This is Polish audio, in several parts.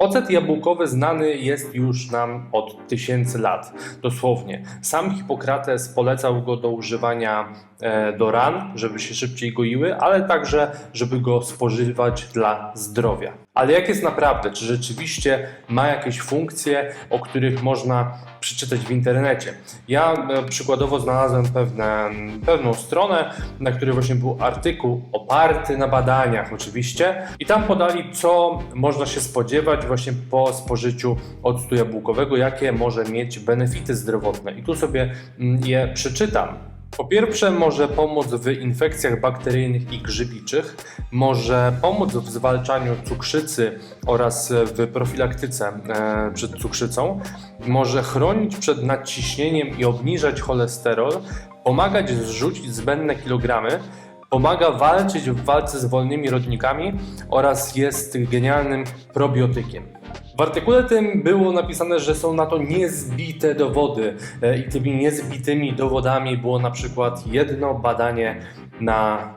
Ocet jabłkowy znany jest już nam od tysięcy lat, dosłownie. Sam Hipokrates polecał go do używania e, do ran, żeby się szybciej goiły, ale także, żeby go spożywać dla zdrowia. Ale jak jest naprawdę? Czy rzeczywiście ma jakieś funkcje, o których można przeczytać w internecie? Ja e, przykładowo znalazłem pewne, pewną stronę, na której właśnie był artykuł oparty na badaniach oczywiście i tam podali, co można się spodziewać właśnie po spożyciu octu jabłkowego, jakie może mieć benefity zdrowotne. I tu sobie je przeczytam. Po pierwsze, może pomóc w infekcjach bakteryjnych i grzybiczych, może pomóc w zwalczaniu cukrzycy oraz w profilaktyce e, przed cukrzycą, może chronić przed nadciśnieniem i obniżać cholesterol, pomagać zrzucić zbędne kilogramy, pomaga walczyć w walce z wolnymi rodnikami oraz jest genialnym probiotykiem. W artykule tym było napisane, że są na to niezbite dowody e, i tymi niezbitymi dowodami było na przykład jedno badanie na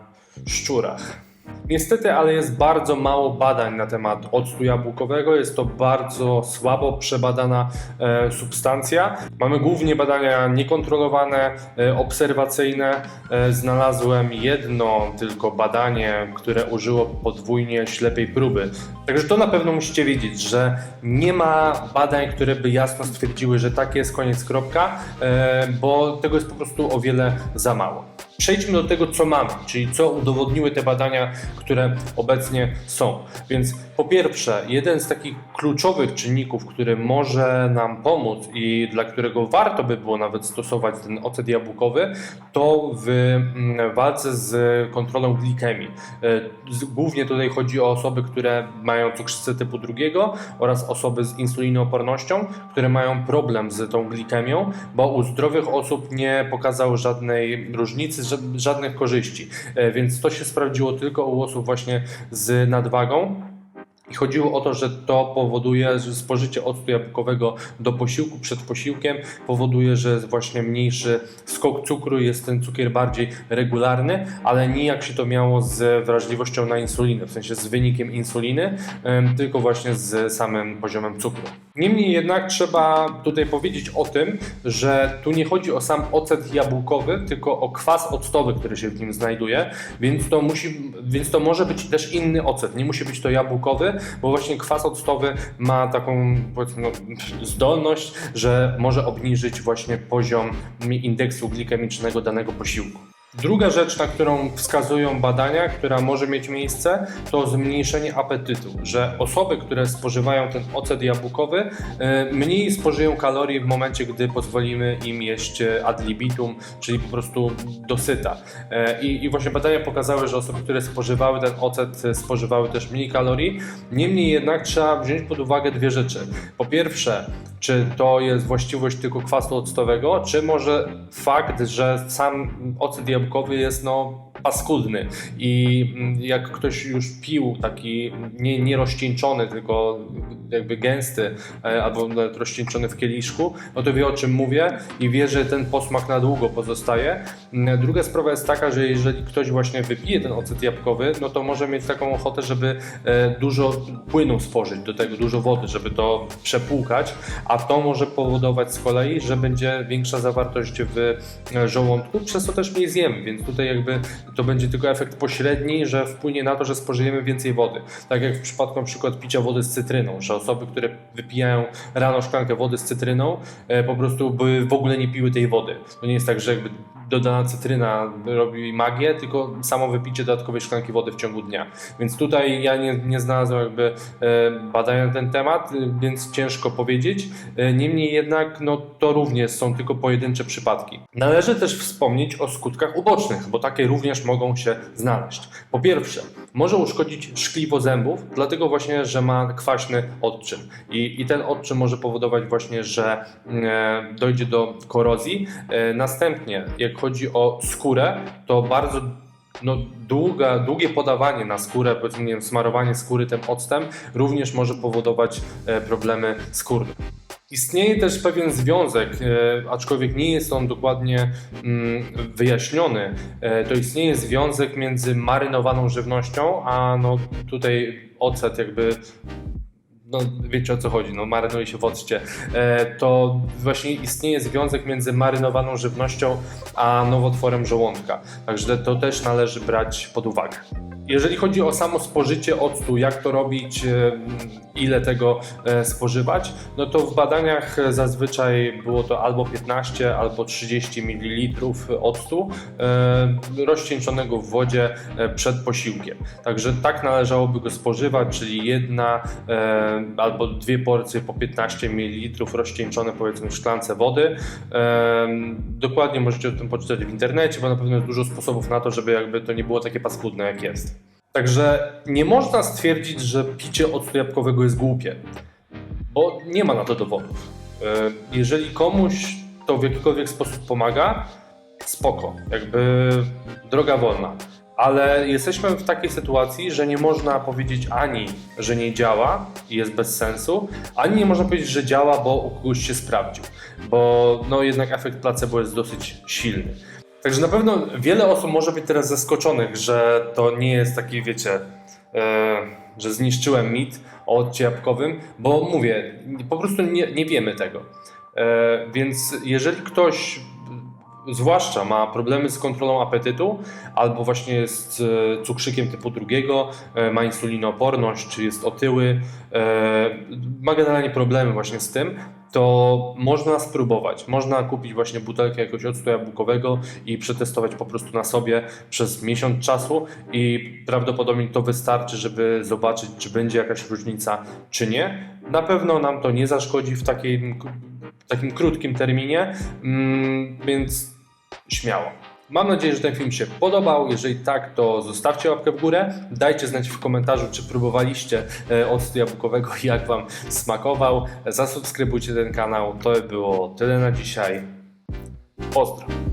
szczurach. Niestety, ale jest bardzo mało badań na temat octu jabłkowego. Jest to bardzo słabo przebadana e, substancja. Mamy głównie badania niekontrolowane, e, obserwacyjne. E, znalazłem jedno tylko badanie, które użyło podwójnie ślepej próby. Także to na pewno musicie wiedzieć, że nie ma badań, które by jasno stwierdziły, że tak jest, koniec, kropka, e, bo tego jest po prostu o wiele za mało. Przejdźmy do tego, co mamy, czyli co udowodniły te badania, które obecnie są. Więc po pierwsze, jeden z takich kluczowych czynników, który może nam pomóc i dla którego warto by było nawet stosować ten ocet jabłkowy, to w mm, walce z kontrolą glikemii. E, Głównie tutaj chodzi o osoby, które mają cukrzycę typu drugiego oraz osoby z insulinoopornością, które mają problem z tą glikemią, bo u zdrowych osób nie pokazał żadnej różnicy, ża- żadnych korzyści. E, Więc to się sprawdziło tylko u osób właśnie z nadwagą. I chodziło o to, że to powoduje, że spożycie octu jabłkowego do posiłku przed posiłkiem powoduje, że jest właśnie mniejszy skok cukru, jest ten cukier bardziej regularny, ale nijak się to miało z wrażliwością na insulinę, w sensie z wynikiem insuliny, tylko właśnie z samym poziomem cukru. Niemniej jednak trzeba tutaj powiedzieć o tym, że tu nie chodzi o sam ocet jabłkowy, tylko o kwas octowy, który się w nim znajduje, więc to, musi, więc to może być też inny ocet. Nie musi być to jabłkowy, bo właśnie kwas octowy ma taką no, zdolność, że może obniżyć właśnie poziom indeksu glikemicznego danego posiłku. Druga rzecz, na którą wskazują badania, która może mieć miejsce, to zmniejszenie apetytu, że osoby, które spożywają ten ocet jabłkowy, e, mniej spożyją kalorii w momencie, gdy pozwolimy im jeść ad libitum, czyli po prostu dosyta. E, I, I właśnie badania pokazały, że osoby, które spożywały ten ocet, spożywały też mniej kalorii. Niemniej jednak trzeba wziąć pod uwagę dwie rzeczy. Po pierwsze, czy to jest właściwość tylko kwasu octowego, czy może fakt, że sam ocet jabłkowy jest no paskudny i mm, jak ktoś już pił taki nie, nie rozcieńczony, tylko jakby gęsty e, albo nawet rozcieńczony w kieliszku, no to wie o czym mówię i wie, że ten posmak na długo pozostaje. Mm, Druga sprawa jest taka, że jeżeli ktoś właśnie wypije ten ocet jabłkowy, no to może mieć taką ochotę, żeby e, dużo płynu spożyć do tego, dużo wody, żeby to przepłukać, a to może powodować z kolei, że będzie większa zawartość w e, żołądku, przez to też mniej zjemy, więc tutaj jakby to będzie tylko efekt pośredni, że wpłynie na to, że spożyjemy więcej wody. Tak jak w przypadku na przykład picia wody z cytryną, że osoby, które wypijają rano szklankę wody z cytryną, e, po prostu by w ogóle nie piły tej wody. To nie jest tak, że jakby dodana cytryna robi magię, tylko samo wypicie dodatkowej szklanki wody w ciągu dnia. Więc tutaj ja nie, nie znalazłem jakby e, badania na ten temat, e, więc ciężko powiedzieć. E, Niemniej jednak no, to również są tylko pojedyncze przypadki. Należy też wspomnieć o skutkach ubocznych, bo takie również mogą się znaleźć. Po pierwsze, może uszkodzić szkliwo zębów, dlatego właśnie, że ma kwaśny odczyn. I, i ten odczyn może powodować właśnie, że e, dojdzie do korozji. E, następnie, jak chodzi o skórę, to bardzo no, długa, długie podawanie na skórę, powiedzmy, nie wiem, smarowanie skóry tym octem również może powodować e, problemy skórne. Istnieje też pewien związek, e, aczkolwiek nie jest on dokładnie mm, wyjaśniony. E, to istnieje związek między marynowaną żywnością, a no tutaj ocet jakby no wiecie o co chodzi, no marynuje się w occie, e, to właśnie istnieje związek między marynowaną żywnością a nowotworem żołądka. Także to też należy brać pod uwagę. Jeżeli chodzi o samo spożycie octu, jak to robić, e, ile tego e, spożywać, no to w badaniach zazwyczaj było to albo 15, albo 30 ml octu rozcieńczonego w wodzie przed posiłkiem. Także tak należałoby go spożywać, czyli jedna albo dwie porcje po 15 ml rozcieńczone powiedzmy w szklance wody. Dokładnie możecie o tym poczytać w internecie, bo na pewno jest dużo sposobów na to, żeby jakby to nie było takie paskudne jak jest. Także nie można stwierdzić, że picie octu jabłkowego jest głupie, bo nie ma na to dowodów. Jeżeli komuś to w jakikolwiek sposób pomaga, spoko, jakby droga wolna. Ale jesteśmy w takiej sytuacji, że nie można powiedzieć ani, że nie działa i jest bez sensu, ani nie można powiedzieć, że działa, bo u kogoś się sprawdził. Bo no jednak efekt placebo jest dosyć silny. Także na pewno wiele osób może być teraz zaskoczonych, że to nie jest taki, wiecie, e, że zniszczyłem mit o odcie jabłkowym, bo mówię, po prostu nie, nie wiemy tego. E, więc jeżeli ktoś, zwłaszcza ma problemy z kontrolą apetytu, albo właśnie jest e, cukrzykiem typu drugiego, e, ma insulinooporność, czy jest otyły, e, ma generalnie problemy właśnie z tym, to można spróbować. Można kupić właśnie butelkę jakiegoś octu jabłkowego i przetestować po prostu na sobie przez miesiąc czasu i prawdopodobnie to wystarczy, żeby zobaczyć, czy będzie jakaś różnica, czy nie. Na pewno nam to nie zaszkodzi w takim, w takim krótkim terminie, mm, więc śmiało. Mam nadzieję, że ten film się podobał. Jeżeli tak, to zostawcie łapkę w górę. Dajcie znać w komentarzu, czy próbowaliście e, octu jabłkowego i jak Wam smakował. Zasubskrybujcie ten kanał. To było tyle na dzisiaj. Pozdro.